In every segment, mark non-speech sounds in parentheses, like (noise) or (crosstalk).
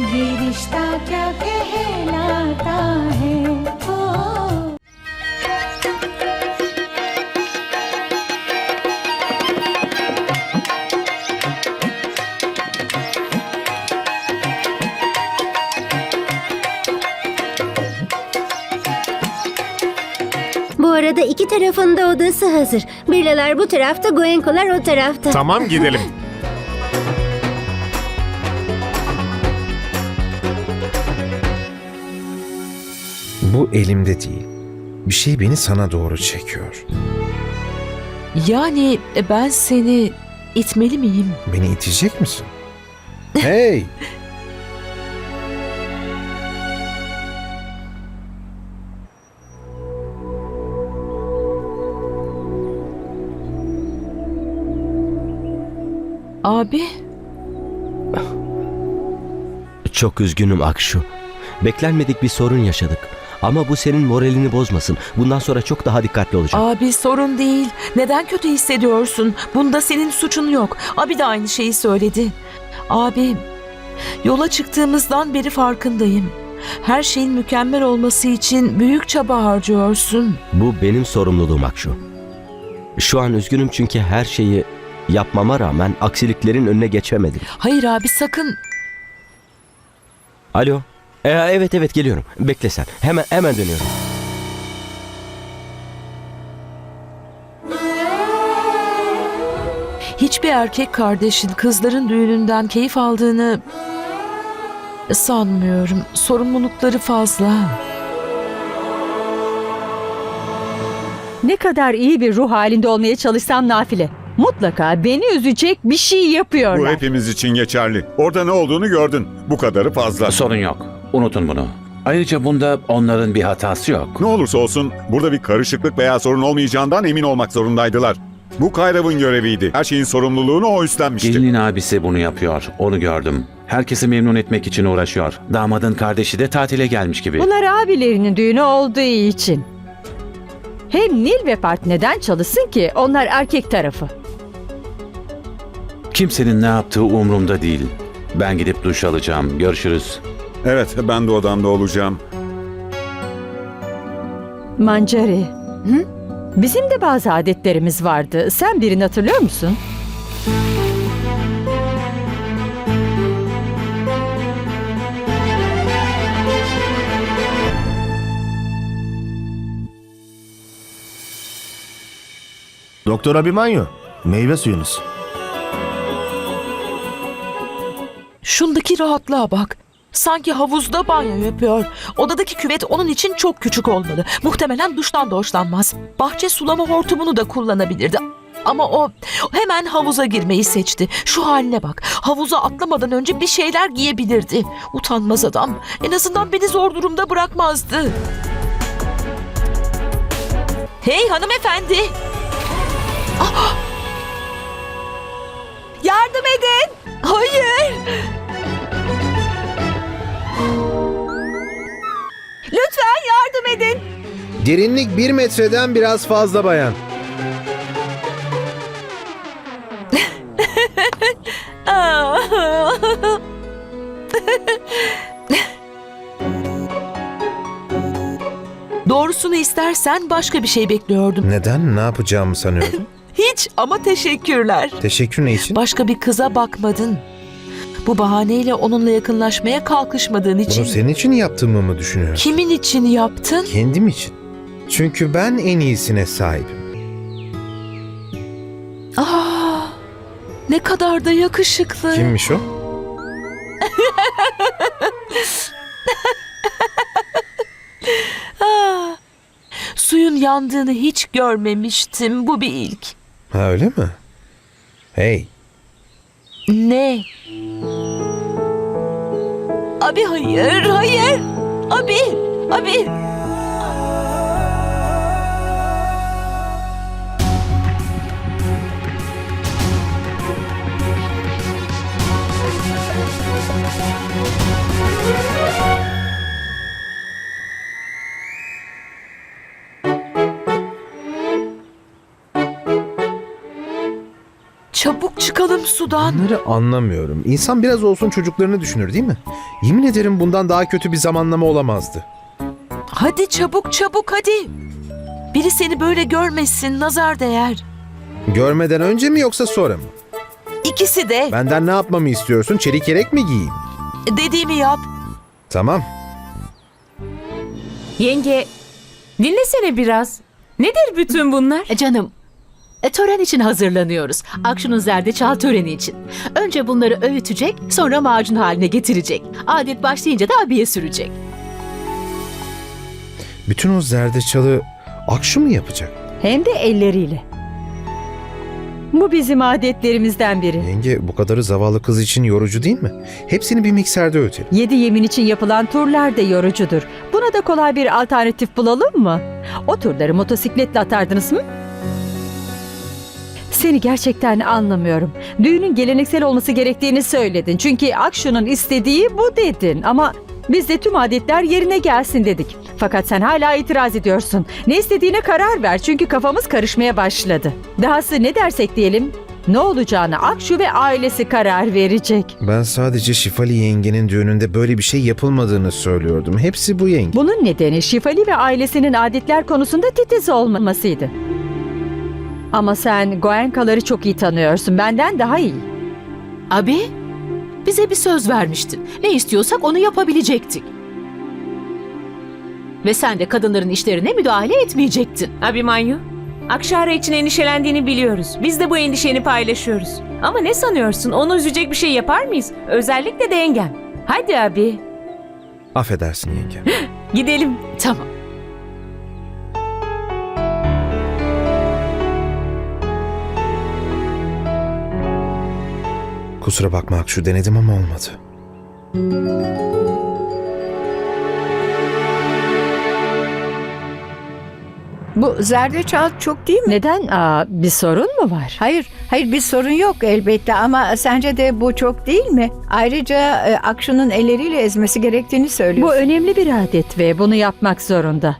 ये रिश्ता क्या कहलाता है ओ Bu arada iki tarafın da odası hazır. Birlalar bu tarafta, Goenkolar o tarafta. Tamam gidelim. Elimde değil. Bir şey beni sana doğru çekiyor. Yani e, ben seni itmeli miyim? Beni itecek misin? (laughs) Hey! Abi, Çok üzgünüm Akşu. Beklenmedik bir sorun yaşadık. Ama bu senin moralini bozmasın. Bundan sonra çok daha dikkatli olacağım. abi sorun değil. Neden kötü hissediyorsun? Bunda senin suçun yok. Abi de aynı şeyi söyledi. Abi, yola çıktığımızdan beri farkındayım. Her şeyin mükemmel olması için büyük çaba harcıyorsun. Bu benim sorumluluğum Akşu. Şu an üzgünüm çünkü her şeyi yapmama rağmen aksiliklerin önüne geçemedim. Hayır abi sakın. Alo. Ee, evet evet geliyorum. Bekle sen. Hemen hemen dönüyorum. Hiçbir erkek kardeşin kızların düğününden keyif aldığını sanmıyorum. Sorumlulukları fazla. Ne kadar iyi bir ruh halinde olmaya çalışsam nafile. Mutlaka beni üzecek bir şey Bu yapıyorlar. hepimiz için geçerli. Orada ne olduğunu gördün. Bu kadarı fazla. Sorun yok. Unutun bunu. Ayrıca bunda onların bir hatası yok. Ne olursa olsun burada bir karışıklık veya sorun olmayacağından emin olmak zorundaydılar. Bu Kayrav'ın göreviydi. Her şeyin sorumluluğunu o üstlenmişti. Gelinin abisi bunu yapıyor. Onu gördüm. Herkesi memnun etmek için uğraşıyor. Damadın kardeşi de tatile gelmiş gibi. Bunlar abilerinin düğünü olduğu için. Hem Nil ve Part neden çalışsın ki? Onlar erkek tarafı. Kimsenin ne yaptığı umurumda değil. Ben gidip duş alacağım. Görüşürüz. Evet ben de odamda olacağım. Mancari. Bizim de bazı adetlerimiz vardı. Sen birini hatırlıyor musun? Doktor Abimanyo, meyve suyunuz. Şundaki rahatlığa bak. Sanki havuzda banyo yapıyor. Odadaki küvet onun için çok küçük olmalı. Muhtemelen duştan da hoşlanmaz. Bahçe sulama hortumunu da kullanabilirdi. Ama o hemen havuza girmeyi seçti. Şu haline bak. Havuza atlamadan önce bir şeyler giyebilirdi. Utanmaz adam. En azından beni zor durumda bırakmazdı. Hey hanımefendi. Ah! Yardım edin. Hayır. Yardım edin. Derinlik bir metreden biraz fazla bayan. (laughs) Doğrusunu istersen başka bir şey bekliyordum. Neden? Ne yapacağımı sanıyordun? (laughs) Hiç ama teşekkürler. Teşekkür ne için? Başka bir kıza bakmadın. Bu bahaneyle onunla yakınlaşmaya kalkışmadığın için. Bunu senin için yaptığımı mı düşünüyorsun? Kimin için yaptın? Kendim için. Çünkü ben en iyisine sahibim. Aa, ne kadar da yakışıklı. Kimmiş o? Aa, (laughs) suyun yandığını hiç görmemiştim. Bu bir ilk. Ha öyle mi? Hey, Ne? Abi hayır, hayır. Abi, abi. Çabuk çıkalım sudan. Bunları anlamıyorum. İnsan biraz olsun çocuklarını düşünür değil mi? Yemin ederim bundan daha kötü bir zamanlama olamazdı. Hadi çabuk çabuk hadi. Biri seni böyle görmesin nazar değer. Görmeden önce mi yoksa sonra mı? İkisi de Benden ne yapmamı istiyorsun? Çelik yelek mi giyeyim? dediğimi yap. Tamam. Yenge, dinlesene biraz. Nedir bütün bunlar? E Canım, e, tören için hazırlanıyoruz. Akşun'un zerdeçal töreni için. Önce bunları öğütecek, sonra macun haline getirecek. Adet başlayınca da abiye sürecek. Bütün o zerdeçalı Akşu mu yapacak? Hem de elleriyle. Bu bizim adetlerimizden biri. Yenge bu kadarı zavallı kız için yorucu değil mi? Hepsini bir mikserde ötelim. Yedi yemin için yapılan turlar da yorucudur. Buna da kolay bir alternatif bulalım mı? O turları motosikletle atardınız mı? Seni gerçekten anlamıyorum. Düğünün geleneksel olması gerektiğini söyledin. Çünkü Akşu'nun istediği bu dedin. Ama biz de tüm adetler yerine gelsin dedik. Fakat sen hala itiraz ediyorsun. Ne istediğine karar ver çünkü kafamız karışmaya başladı. Dahası ne dersek diyelim ne olacağını Akşu ve ailesi karar verecek. Ben sadece Şifali yengenin düğününde böyle bir şey yapılmadığını söylüyordum. Hepsi bu yenge. Bunun nedeni Şifali ve ailesinin adetler konusunda titiz olmamasıydı. Ama sen Goenkaları çok iyi tanıyorsun. Benden daha iyi. Abi, bize bir söz vermiştin. Ne istiyorsak onu yapabilecektik. Ve sen de kadınların işlerine müdahale etmeyecektin. Abimanyu, Akşara için endişelendiğini biliyoruz. Biz de bu endişeni paylaşıyoruz. Ama ne sanıyorsun? Onu üzecek bir şey yapar mıyız? Özellikle de yengem. Hadi abi, Affedersin yenge. (gasps) gidelim. Tamam. Kusura bakma Akşu denedim ama olmadı. Bu zerdeçal çok değil mi? Neden? Aa, bir sorun mu var? Hayır, hayır bir sorun yok elbette ama sence de bu çok değil mi? Ayrıca e, Akşu'nun elleriyle ezmesi gerektiğini Bu söylüyorsun. önemli bir adet ve bunu yapmak zorunda.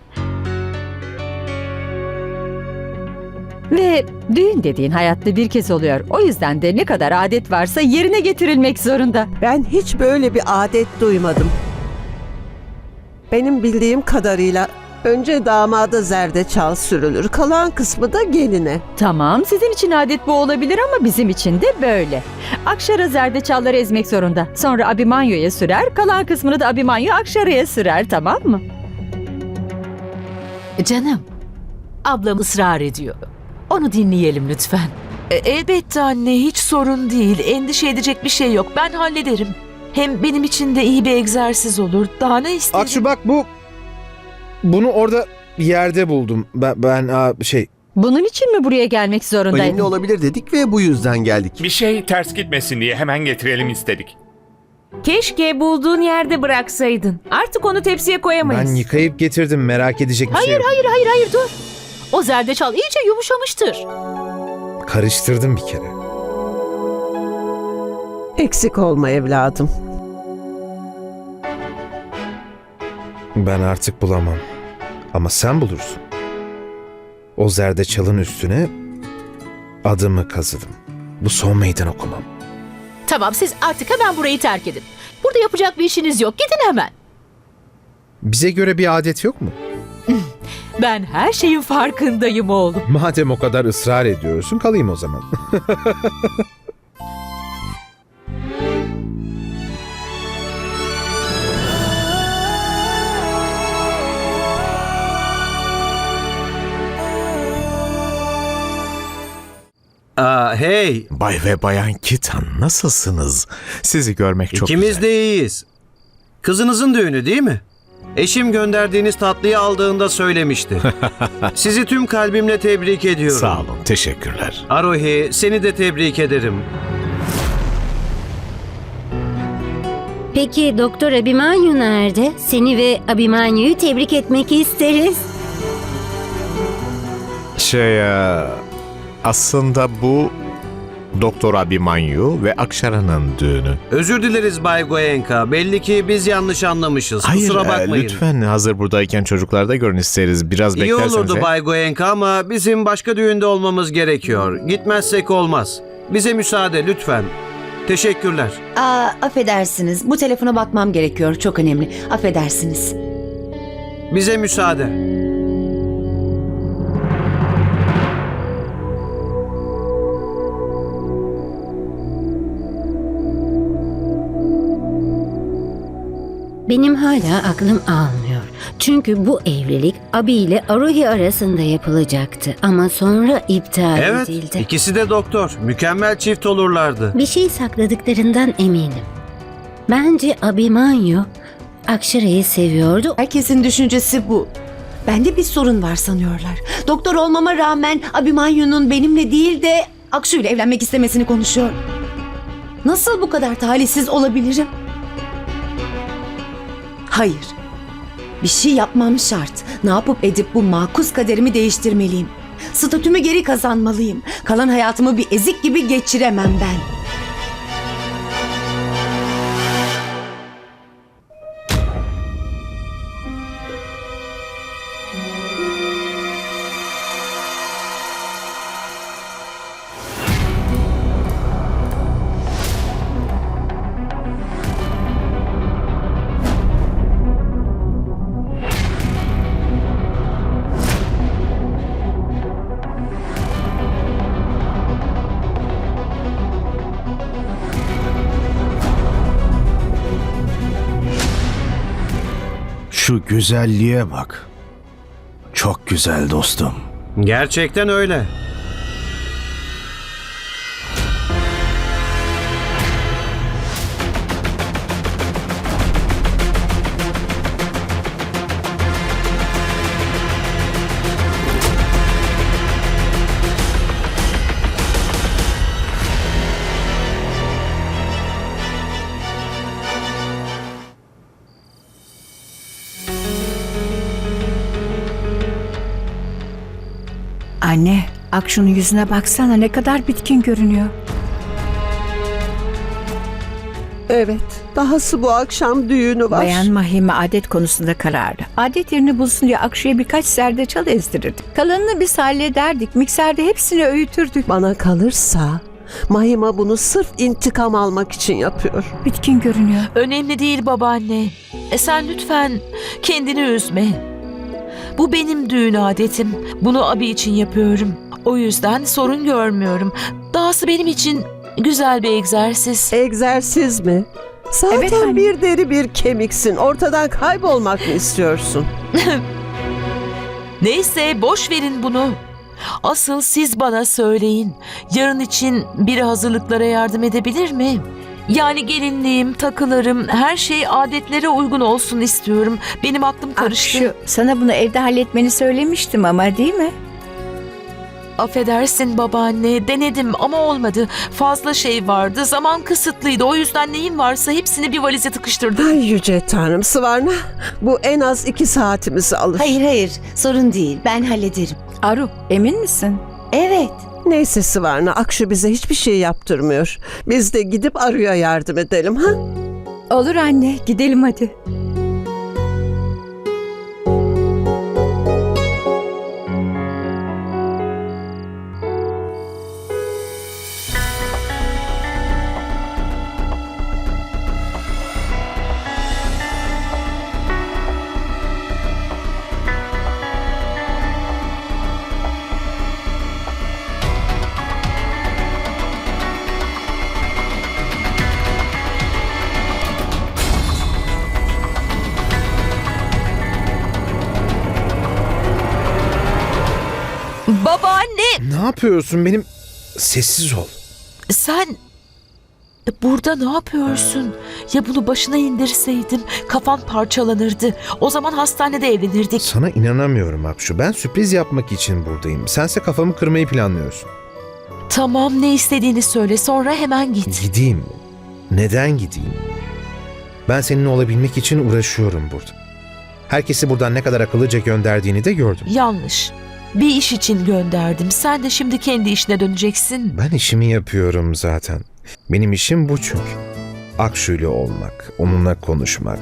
Ve düğün dediğin hayatta bir kez oluyor. O yüzden de ne kadar adet varsa yerine getirilmek zorunda. Ben hiç böyle bir adet duymadım. Benim bildiğim kadarıyla önce damada zerdeçal sürülür, kalan kısmı da geline. Tamam sizin için adet bu olabilir ama bizim için de böyle. Akşara zerdeçalları ezmek zorunda. Sonra Abimanyo'ya sürer, kalan kısmını da Abimanyo Akşara'ya sürer tamam mı? Canım, ablam ısrar ediyor. Onu dinleyelim lütfen. E, elbette anne hiç sorun değil. Endişe edecek bir şey yok. Ben hallederim. Hem benim için de iyi bir egzersiz olur. Daha ne isterim? Akşu bak bu... Bunu orada yerde buldum. Ben, ben aa, şey... Bunun için mi buraya gelmek zorundaydın? Önemli olabilir dedik ve bu yüzden geldik. Bir şey ters gitmesin diye hemen getirelim istedik. Keşke bulduğun yerde bıraksaydın. Artık onu tepsiye koyamayız. Ben yıkayıp getirdim merak edecek bir şey Hayır, yok. hayır, hayır, hayır dur. O zerdeçal iyice yumuşamıştır. Karıştırdım bir kere. Eksik olma evladım. Ben artık bulamam. Ama sen bulursun. O zerdeçalın üstüne adımı kazıdım. Bu son meydan okumam. Tamam, siz artık hemen burayı terk edin. Burada yapacak bir işiniz yok. Gidin hemen. Bize göre bir adet yok mu? (laughs) Ben her şeyin farkındayım oğlum. Madem o kadar ısrar ediyorsun kalayım o zaman. (laughs) Aa, hey, Bay ve Bayan Kitan nasılsınız? Sizi görmek çok ikimiz güzel. de iyiyiz. Kızınızın düğünü değil mi? Eşim gönderdiğiniz tatlıyı aldığında söylemişti. (laughs) Sizi tüm kalbimle tebrik ediyorum. Sağ olun, teşekkürler. Arohi, seni de tebrik ederim. Peki Doktor Abimanyu nerede? Seni ve Abimanyu'yu tebrik etmek isteriz. Şey, e, aslında bu Doktor Abimanyu ve Akşara'nın düğünü. Özür dileriz Bay Goenka. Belli ki biz yanlış anlamışız. Hayır, Kusura e, bakmayın. lütfen hazır buradayken çocuklar da görün isteriz. Biraz İyi beklerseniz. olurdu? Bay Goenka ama bizim başka düğünde olmamız gerekiyor. Gitmezsek olmaz. bize müsaade lütfen. Teşekkürler. Aa, affedersiniz. Bu telefona bakmam gerekiyor. Çok önemli. Affedersiniz. Bize müsaade. Benim hala aklım almıyor. Çünkü bu evlilik Abi ile Aruhi arasında yapılacaktı. Ama sonra iptal Evet, edildi. ikisi de doktor. Mükemmel çift olurlardı. Bir şey sakladıklarından eminim. Bence Abimanyu Akşara'yı seviyordu. Herkesin düşüncesi bu. Bende bir sorun var sanıyorlar. Doktor olmama rağmen Abimanyu'nun benimle değil de Akşu ile evlenmek istemesini konuşuyor. Nasıl bu kadar talihsiz olabilirim? Hayır. Bir şey yapmam şart. Ne yapıp edip bu makus kaderimi değiştirmeliyim. Statümü geri kazanmalıyım. Kalan hayatımı bir ezik gibi geçiremem ben. Güzelliğe bak. Çok güzel dostum. Gerçekten öyle. Anne, Akşu'nun yüzüne baksana ne kadar bitkin görünüyor. Evet, dahası bu akşam düğünü var. Bayan Mahime adet konusunda kararlı. Adet yerini bulsun diye Akşu'ya birkaç zerdeçal ezdirirdik. Kalanını biz hallederdik. Mikserde hepsini öğütürdük. Bana kalırsa Mahima bunu sırf intikam almak için yapıyor. Bitkin görünüyor. Önemli değil babaanne. E sen lütfen kendini üzme. Bu benim düğün adetim. Bunu abi için yapıyorum. O yüzden sorun görmüyorum. Dahası benim için güzel bir egzersiz. Egzersiz mi? Zaten Evet anne. bir deri bir kemiksin. Ortadan kaybolmak mı istiyorsun? (laughs) Neyse boş verin bunu. Asıl siz bana söyleyin. Yarın için biri hazırlıklara yardım edebilir mi? Yani gelinliğim, takılarım, her şey adetlere uygun olsun istiyorum. Benim aklım karıştı. Akşu, sana bunu evde halletmeni söylemiştim ama değil mi? Affedersin babaanne, denedim ama olmadı. Fazla şey vardı, zaman kısıtlıydı. O yüzden neyim varsa hepsini bir valize tıkıştırdım. Ay yüce tanrım Sıvarna. Bu en az iki saatimizi alır. Hayır hayır sorun değil ben hallederim. Aru, emin misin? Evet. Neyse Sıvarna, Akşu bize hiçbir şey yaptırmıyor. Biz de gidip Arı'ya yardım edelim ha? Olur anne, gidelim hadi. Yapıyorsun benim? Sessiz ol. Sen burada ne yapıyorsun? Ya bunu başına indirseydim kafan parçalanırdı. O zaman hastanede evlenirdik. Sana inanamıyorum Akşu. Ben sürpriz yapmak için buradayım. Sense kafamı kırmayı planlıyorsun. Tamam ne istediğini söyle sonra hemen git. Gideyim. Neden gideyim? Ben seninle olabilmek için uğraşıyorum burada. Herkesi buradan ne kadar akıllıca gönderdiğini de gördüm. Yanlış. Bir iş için gönderdim. Sen de şimdi kendi işine döneceksin. Ben işimi yapıyorum zaten. Benim işim bu çünkü. Akşu ile olmak, onunla konuşmak,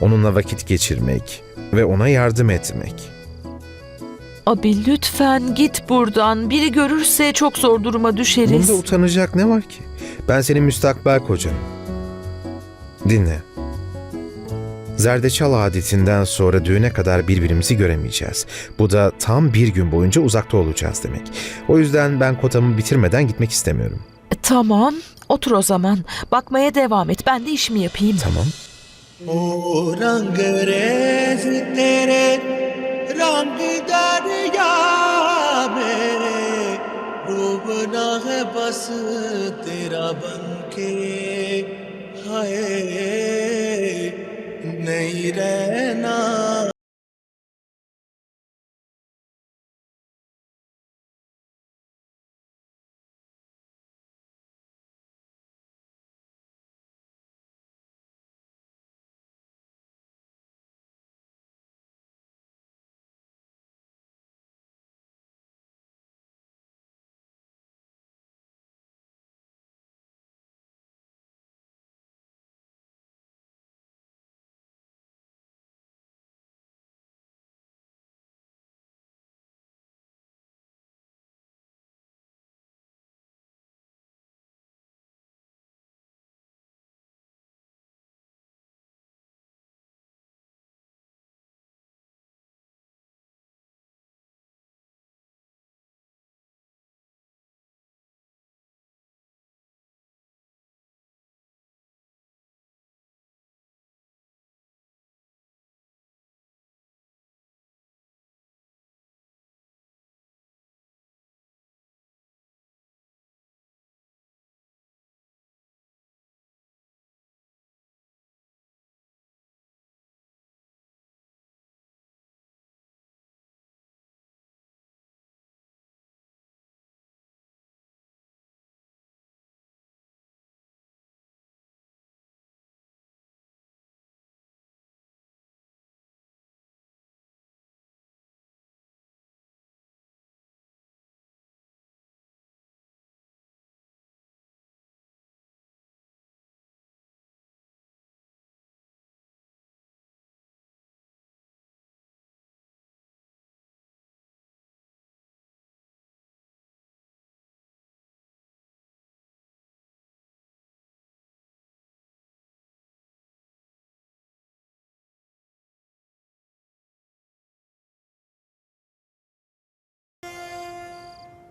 onunla vakit geçirmek ve ona yardım etmek. Abi lütfen git buradan. Biri görürse çok zor duruma düşeriz. Bunda utanacak ne var ki? Ben senin müstakbel kocanım. Dinle. Zerdeçal adetinden sonra düğüne kadar birbirimizi göremeyeceğiz. Bu da tam bir gün boyunca uzakta olacağız demek. O yüzden ben kotamı bitirmeden gitmek istemiyorum. Tamam, otur o zaman. Bakmaya devam et. Ben de işimi yapayım. Tamam. O rang rez tere rang नहीं रहना।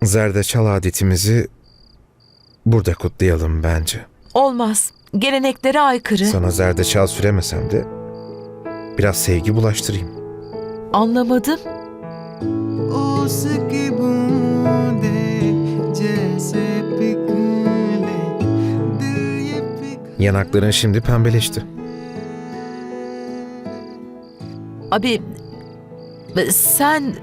zerdeçal adetimizi burada kutlayalım bence. Olmaz. Geleneklere aykırı. Sana zerdeçal süremesem de biraz sevgi bulaştırayım. Anlamadım. Yanakların şimdi pembeleşti. Abi sen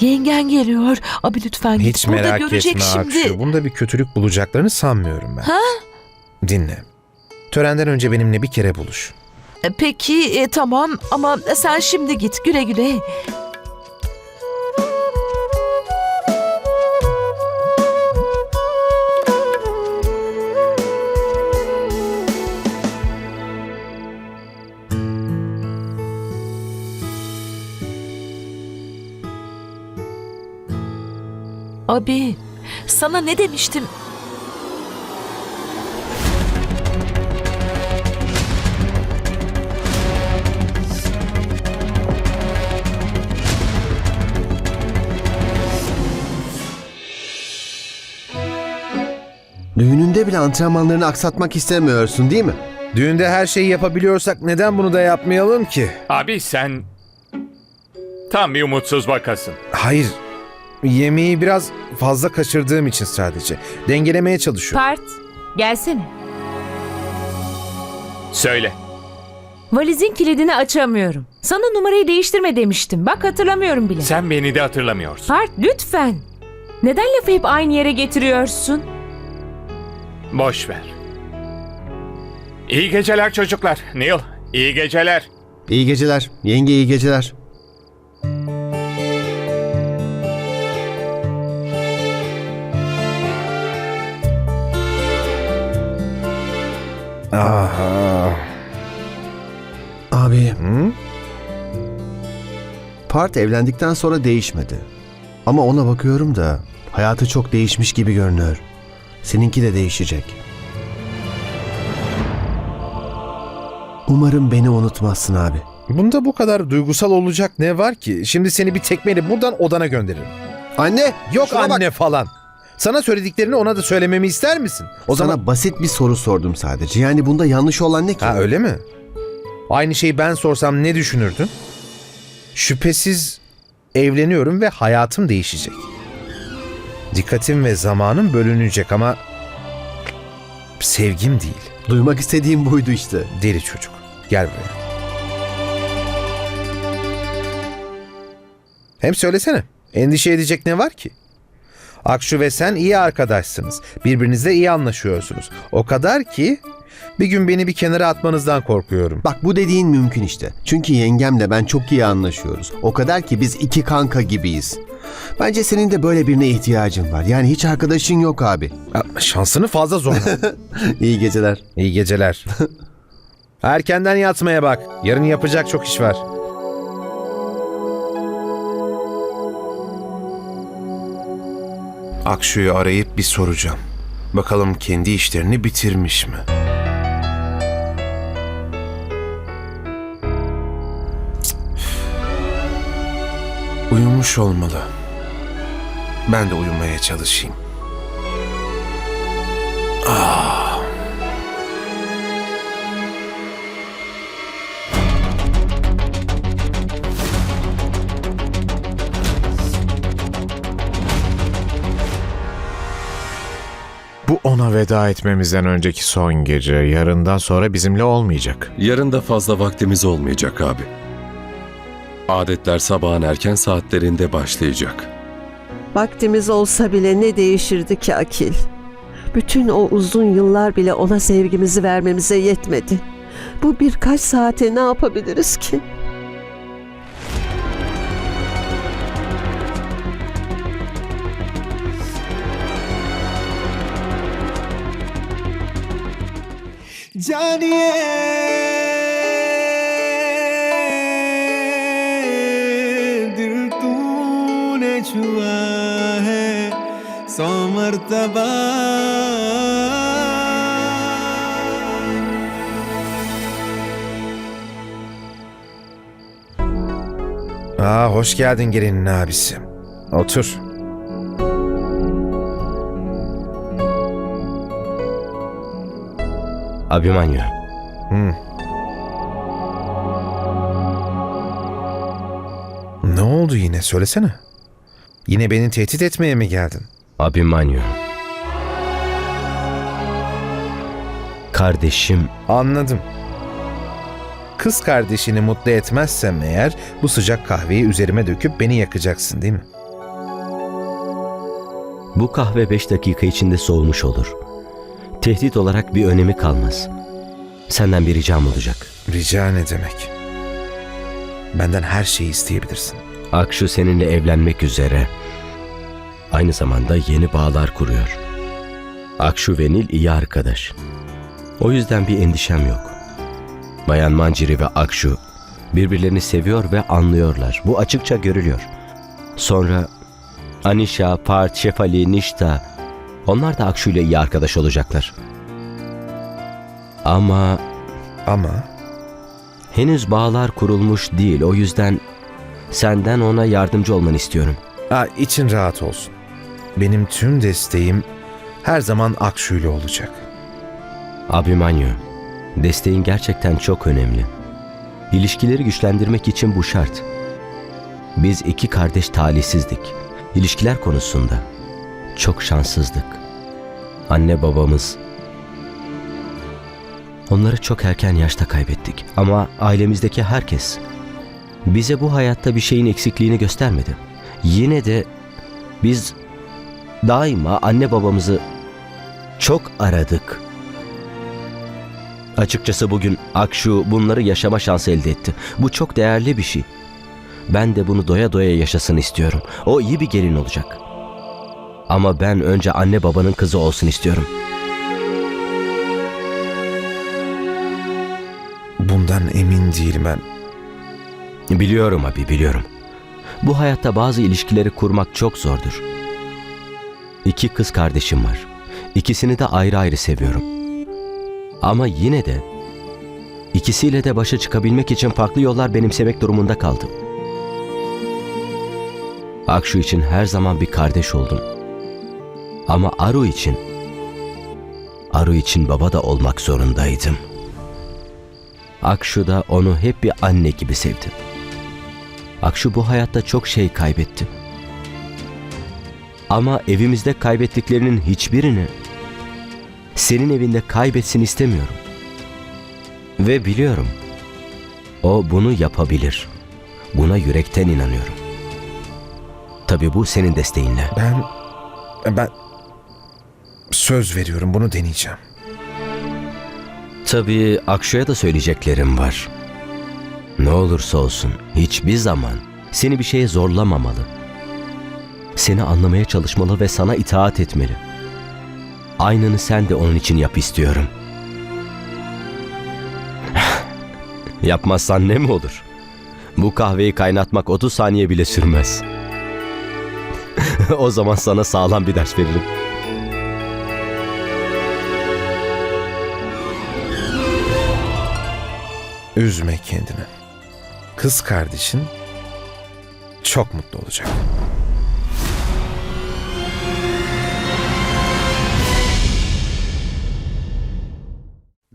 Yengen geliyor. Abi lütfen git. Hiç Burada merak görecek etme şimdi. Akşu. Bunda bir kötülük bulacaklarını sanmıyorum ben. Ha? Dinle. Törenden önce benimle bir kere buluş. E, Peki e, tamam ama sen şimdi git güle güle. Abi sana ne demiştim? Düğününde bile antrenmanlarını aksatmak istemiyorsun değil mi? Düğünde her şeyi yapabiliyorsak neden bunu da yapmayalım ki? Abi sen tam bir umutsuz vakasın. Hayır. Yemeği biraz fazla kaçırdığım için sadece. Dengelemeye çalışıyorum. Part, gelsene. Söyle. Valizin kilidini açamıyorum. Sana numarayı değiştirme demiştim. Bak hatırlamıyorum bile. Sen beni de hatırlamıyorsun. Part lütfen. Neden lafı hep aynı yere getiriyorsun? Boş ver. İyi geceler çocuklar. Neil, iyi geceler. İyi geceler. Yenge iyi geceler. Aha. Abi Hı? Part evlendikten sonra değişmedi. Ama ona bakıyorum da hayatı çok değişmiş gibi görünüyor. Seninki de değişecek. Umarım beni unutmazsın abi. Bunda bu kadar duygusal olacak ne var ki? Şimdi seni bir tekmeyle buradan odana gönderirim. Anne! Yok şuna bak. anne falan. Sana söylediklerini ona da söylememi ister misin? O Sana zaman... basit bir soru sordum sadece. Yani bunda yanlış olan ne ki? Ha öyle mi? Aynı şeyi ben sorsam ne düşünürdün? Şüphesiz evleniyorum ve hayatım değişecek. Dikkatim ve zamanım bölünecek ama sevgim değil. Duymak istediğim buydu işte. Deli çocuk. Gel buraya. Hem söylesene. Endişe edecek ne var ki? Akşu ve sen iyi arkadaşsınız. Birbirinizle iyi anlaşıyorsunuz. O kadar ki bir gün beni bir kenara atmanızdan korkuyorum. Bak bu dediğin mümkün işte. Çünkü yengemle ben çok iyi anlaşıyoruz. O kadar ki biz iki kanka gibiyiz. Bence senin de böyle birine ihtiyacın var. Yani hiç arkadaşın yok abi. Şansını fazla zorla. (laughs) iyi geceler. İyi geceler. (laughs) Erkenden yatmaya bak. Yarın yapacak çok iş var. Akşu'yu arayıp bir soracağım. Bakalım kendi işlerini bitirmiş mi? Uyumuş olmalı. Ben de uyumaya çalışayım. Ah. Bu ona veda etmemizden önceki son gece. Yarından sonra bizimle olmayacak. Yarın da fazla vaktimiz olmayacak abi. Adetler sabahın erken saatlerinde başlayacak. Vaktimiz olsa bile ne değişirdi ki Akil? Bütün o uzun yıllar bile ona sevgimizi vermemize yetmedi. Bu birkaç saate ne yapabiliriz ki? जानिए दिल तूने छुआ है सौ मर्तबा Aa hoş geldin gelinin abisi. Otur. Abimanyu. Hı. Ne oldu yine söylesene. Yine beni tehdit etmeye mi geldin? Abimanyu. Kardeşim Anladım. Kız kardeşini mutlu etmezsem eğer bu sıcak kahveyi üzerime döküp beni yakacaksın değil mi? bu kahve 5 dakika içinde soğumuş olur. Tehdit olarak bir önemi kalmaz. Senden bir ricam olacak. Rica ne demek? Benden her şeyi isteyebilirsin. Akşu seninle evlenmek üzere. Aynı zamanda yeni bağlar kuruyor. Akşu ve Nil iyi arkadaş. O yüzden bir endişem yok. Bayan Manciri ve Akşu birbirlerini seviyor ve anlıyorlar. Bu açıkça görülüyor. Sonra Anisha, Part, Şefali, Nişta onlar da Akşu ile iyi arkadaş olacaklar. Ama Ama henüz bağlar kurulmuş değil. O yüzden senden ona yardımcı olmanı istiyorum. ha, için rahat olsun. Benim tüm desteğim her zaman Akşu ile olacak. Abimanyu, desteğin gerçekten çok önemli. İlişkileri güçlendirmek için bu şart. Biz iki kardeş talihsizdik. İlişkiler konusunda çok şanssızdık. Anne babamız onları çok erken yaşta kaybettik. Ama ailemizdeki herkes bize bu hayatta bir şeyin eksikliğini göstermedi. Yine de biz daima anne babamızı çok aradık. Açıkçası bugün Akşu bunları yaşama şansı elde etti. Bu çok değerli bir şey. Ben de bunu doya doya yaşasın istiyorum. O iyi bir gelin olacak. Ama ben önce anne babanın kızı olsun istiyorum. Bundan emin değilim ben. Biliyorum abi biliyorum. Bu hayatta bazı ilişkileri kurmak çok zordur. İki kız kardeşim var. İkisini de ayrı ayrı seviyorum. Ama yine de ikisiyle de başa çıkabilmek için farklı yollar benimsemek durumunda kaldım. Akşu için her zaman bir kardeş oldum. Ama Aru için Aru için baba da olmak zorundaydım. Akşu da onu hep bir anne gibi sevdi. Akşu bu hayatta çok şey kaybetti. Ama evimizde kaybettiklerinin hiçbirini senin evinde kaybetsin istemiyorum. Ve biliyorum. O bunu yapabilir. Buna yürekten inanıyorum. Tabii bu senin desteğinle. Ben... Ben... Söz veriyorum bunu deneyeceğim. Tabii Akşu'ya da söyleyeceklerim var. Ne olursa olsun hiçbir zaman seni bir şeye zorlamamalı. Seni anlamaya çalışmalı ve sana itaat etmeli. Aynını sen de onun için yap istiyorum. (laughs) Yapmazsan ne mi olur? Bu kahveyi kaynatmak 30 saniye bile sürmez. (laughs) o zaman sana sağlam bir ders veririm. Üzme kendini. Kız kardeşin çok mutlu olacak.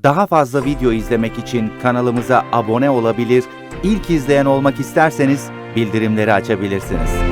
Daha fazla video izlemek için kanalımıza abone olabilir, ilk izleyen olmak isterseniz bildirimleri açabilirsiniz.